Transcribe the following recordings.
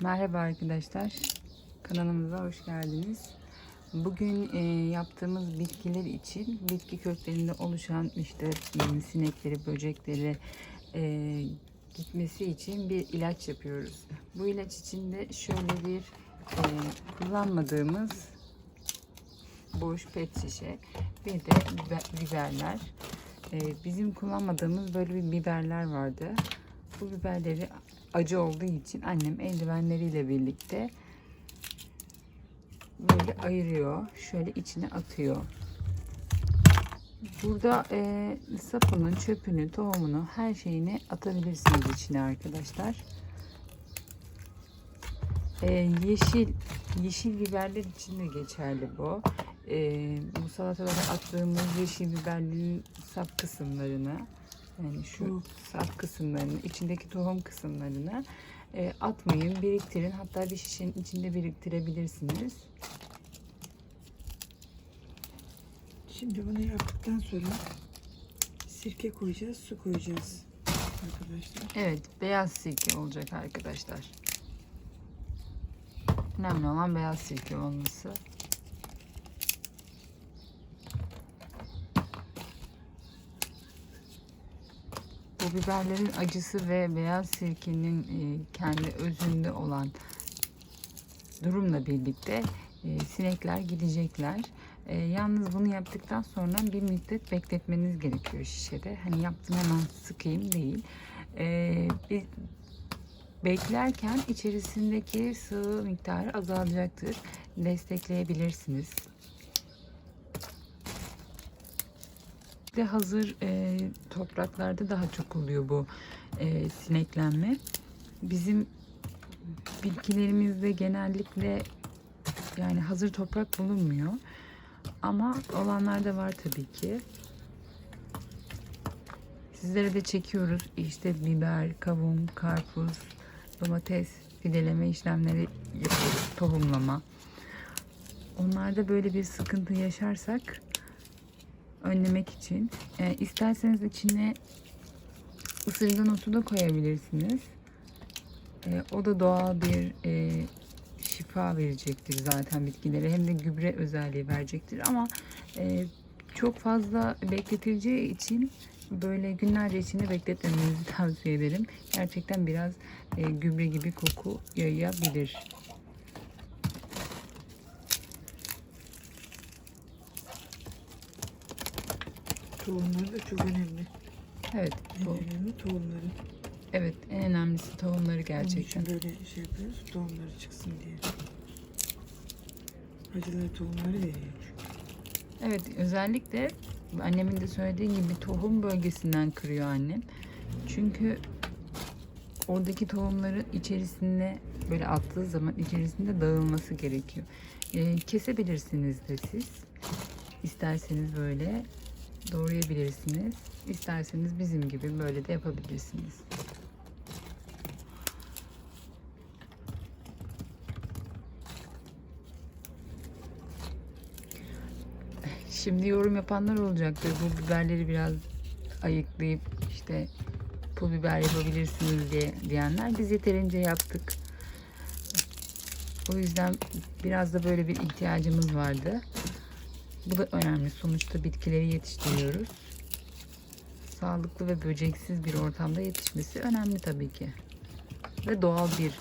Merhaba arkadaşlar. Kanalımıza hoş geldiniz. Bugün e, yaptığımız bitkiler için bitki köklerinde oluşan işte sinekleri, böcekleri e, gitmesi için bir ilaç yapıyoruz. Bu ilaç için de şöyle bir e, kullanmadığımız boş pet şişe bir de biber- biberler. E, bizim kullanmadığımız böyle bir biberler vardı. Bu biberleri acı olduğu için annem eldivenleriyle birlikte böyle ayırıyor. Şöyle içine atıyor. Burada e, sapının, çöpünü, tohumunu, her şeyini atabilirsiniz içine arkadaşlar. E, yeşil yeşil biberler için de geçerli bu. E, bu salatalara attığımız yeşil biberlerin sap kısımlarını yani şu sap kısımlarını, içindeki tohum kısımlarını e, atmayın, biriktirin. Hatta bir şişenin içinde biriktirebilirsiniz. Şimdi bunu yaptıktan sonra sirke koyacağız, su koyacağız arkadaşlar. Evet, beyaz sirke olacak arkadaşlar. Önemli olan beyaz sirke olması. Bu biberlerin acısı ve beyaz sirkenin e, kendi özünde olan durumla birlikte e, sinekler gidecekler. E, yalnız bunu yaptıktan sonra bir müddet bekletmeniz gerekiyor şişede. Hani yaptım hemen sıkayım değil. E, bir beklerken içerisindeki sıvı miktarı azalacaktır. Destekleyebilirsiniz. De hazır e, topraklarda daha çok oluyor bu e, sineklenme. Bizim bitkilerimizde genellikle yani hazır toprak bulunmuyor. Ama olanlar da var tabii ki. Sizlere de çekiyoruz. İşte biber, kavun, karpuz, domates fideleme işlemleri yapıyoruz. Tohumlama. Onlarda böyle bir sıkıntı yaşarsak önlemek için e, isterseniz içine ısırgan otu da koyabilirsiniz. E, o da doğal bir e, şifa verecektir zaten bitkilere. Hem de gübre özelliği verecektir. Ama e, çok fazla bekletileceği için böyle günlerce içinde bekletmemenizi tavsiye ederim. Gerçekten biraz e, gübre gibi koku yayabilir. Tohumları da çok önemli. Evet, En bu, önemli tohumları. evet en önemlisi tohumları Onun gerçekten. için böyle şey yapıyoruz, tohumları çıksın diye. Acıları tohumları veriyor çünkü. Evet özellikle annemin de söylediği gibi tohum bölgesinden kırıyor annem. Çünkü oradaki tohumları içerisinde böyle attığı zaman içerisinde dağılması gerekiyor. Ee, kesebilirsiniz de siz. İsterseniz böyle doğrayabilirsiniz. İsterseniz bizim gibi böyle de yapabilirsiniz. Şimdi yorum yapanlar olacaktır. Bu biberleri biraz ayıklayıp işte pul biber yapabilirsiniz diye diyenler. Biz yeterince yaptık. O yüzden biraz da böyle bir ihtiyacımız vardı. Bu da önemli. Sonuçta bitkileri yetiştiriyoruz. Sağlıklı ve böceksiz bir ortamda yetişmesi önemli tabii ki. Ve doğal bir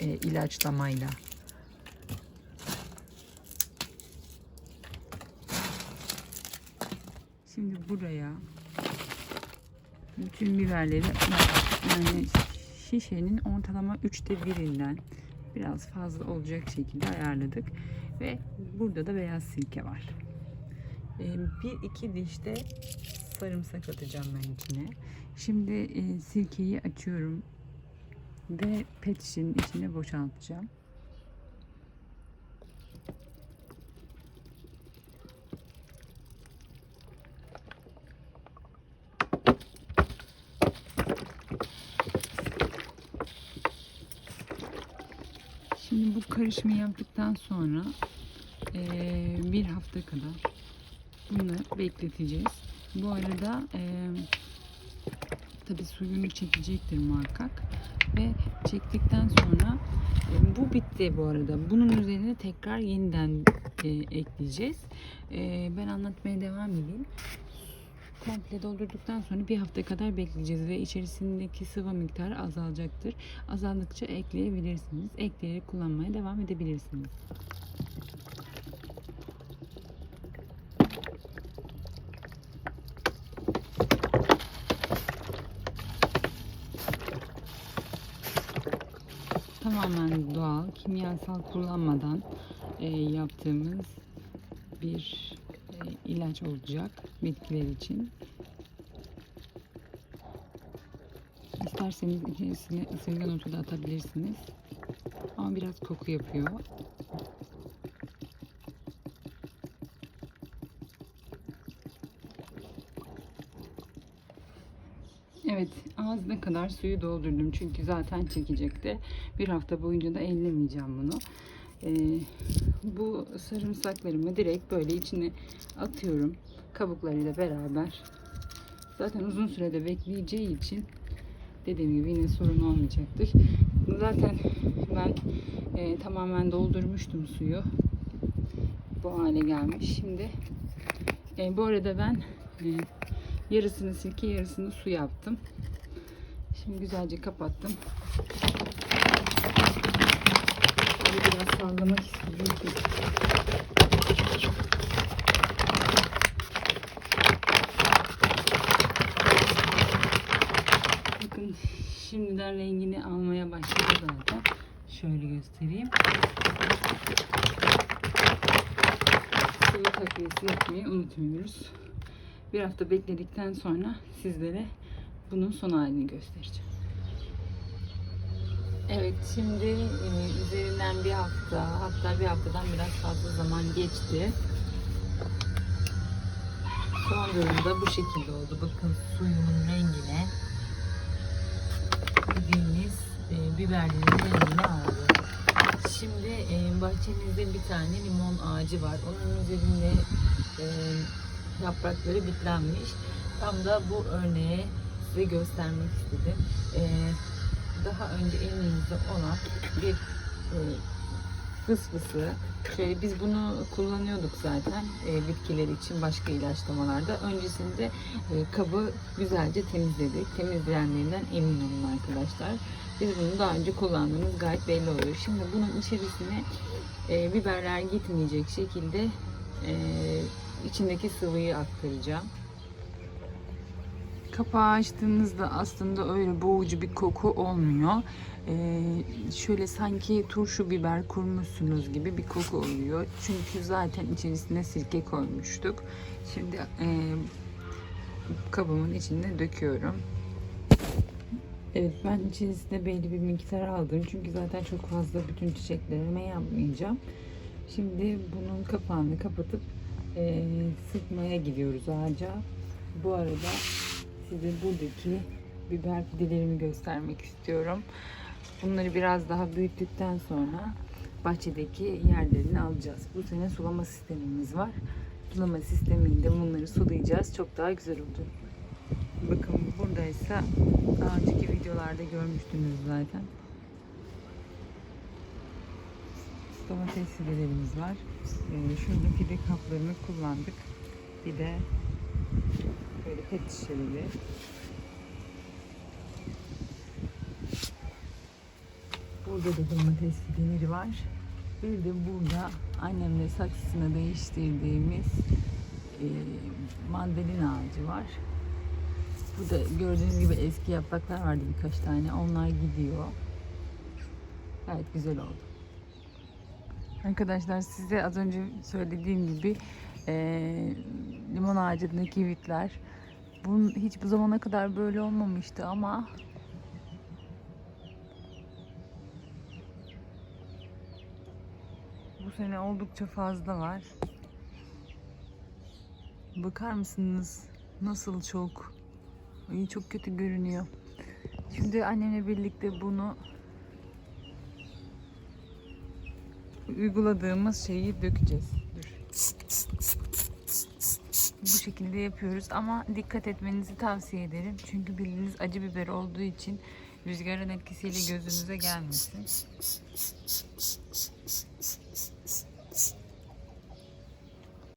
e, ilaçlamayla. Şimdi buraya bütün biberleri yani şişenin ortalama üçte birinden biraz fazla olacak şekilde ayarladık ve burada da beyaz sirke var. Ee, bir iki diş de sarımsak atacağım ben içine. Şimdi e, sirkeyi açıyorum ve pet şişenin içine boşaltacağım. Şimdi bu karışımı yaptıktan sonra eee, bir hafta kadar bunu bekleteceğiz. Bu arada eee tabi suyunu çekecektir muhakkak. ve çektikten sonra e, bu bitti bu arada. Bunun üzerine tekrar yeniden e, ekleyeceğiz. E, ben anlatmaya devam edeyim. Komple doldurduktan sonra bir hafta kadar bekleyeceğiz ve içerisindeki sıvı miktarı azalacaktır. Azaldıkça ekleyebilirsiniz. Ekleyerek kullanmaya devam edebilirsiniz. Tamamen doğal, kimyasal kullanmadan e, yaptığımız bir e, ilaç olacak bitkiler için. İsterseniz içerisine ısırgan otu da atabilirsiniz. Ama biraz koku yapıyor. Evet, ağzına kadar suyu doldurdum çünkü zaten çekecekti. Bir hafta boyunca da ellemeyeceğim bunu. Ee, bu sarımsaklarımı direkt böyle içine atıyorum kabuklarıyla beraber. Zaten uzun sürede bekleyeceği için dediğim gibi yine sorun olmayacaktır. Zaten ben e, tamamen doldurmuştum suyu. Bu hale gelmiş. Şimdi e, bu arada ben e, yarısını sirke yarısını su yaptım. Şimdi güzelce kapattım. Şöyle biraz sallamak istiyorum. Bakın şimdiden rengini almaya başladı zaten. Şöyle göstereyim. Sıvı takviyesi yapmayı unutmuyoruz. Bir hafta bekledikten sonra sizlere bunun son halini göstereceğim. Evet şimdi e, üzerinden bir hafta hatta bir haftadan biraz fazla zaman geçti. Son durumda bu şekilde oldu. Bakın suyumun rengine bildiğiniz e, biberlerin rengini aldı. Şimdi e, bahçemizde bir tane limon ağacı var. Onun üzerinde e, yaprakları bitlenmiş. Tam da bu örneğe size göstermek istedim. E, daha önce elimizde olan bir e, fısfısı. Şöyle biz bunu kullanıyorduk zaten e, bitkiler için başka ilaçlamalarda. Öncesinde e, kabı güzelce temizledik. Temizleyenlerinden emin olun arkadaşlar. Biz bunu daha önce kullandığımız gayet belli oluyor. Şimdi bunun içerisine e, biberler gitmeyecek şekilde e, içindeki sıvıyı aktaracağım. Kapağı açtığınızda aslında öyle boğucu bir koku olmuyor. Ee, şöyle sanki turşu biber kurmuşsunuz gibi bir koku oluyor. Çünkü zaten içerisine sirke koymuştuk. Şimdi e, kabımın içine döküyorum. Evet ben içerisine belli bir miktar aldım. Çünkü zaten çok fazla bütün çiçeklerime yapmayacağım. Şimdi bunun kapağını kapatıp e, sıkmaya gidiyoruz ağaca. Bu arada size buradaki biber fidelerimi göstermek istiyorum. Bunları biraz daha büyüttükten sonra bahçedeki yerlerini alacağız. Bu sene sulama sistemimiz var. Sulama sisteminde bunları sulayacağız. Çok daha güzel olacak. Bakın buradaysa daha önceki videolarda görmüştünüz zaten. Domates fidelerimiz var. Ee, şurada kaplarını kullandık. Bir de böyle pet şişeleri. Burada da domates fideleri var. Bir de burada annemle saksısına değiştirdiğimiz e, mandalina ağacı var. Burada gördüğünüz gibi eski yapraklar vardı birkaç tane. Onlar gidiyor. Gayet güzel oldu. Arkadaşlar size az önce söylediğim gibi e, limon ağacındaki vitler bunun hiç bu zamana kadar böyle olmamıştı ama bu sene oldukça fazla var. Bakar mısınız nasıl çok iyi çok kötü görünüyor. Şimdi annemle birlikte bunu uyguladığımız şeyi dökeceğiz. Bu şekilde yapıyoruz ama dikkat etmenizi tavsiye ederim. Çünkü bildiğiniz acı biber olduğu için Rüzgarın etkisiyle gözünüze gelmesin.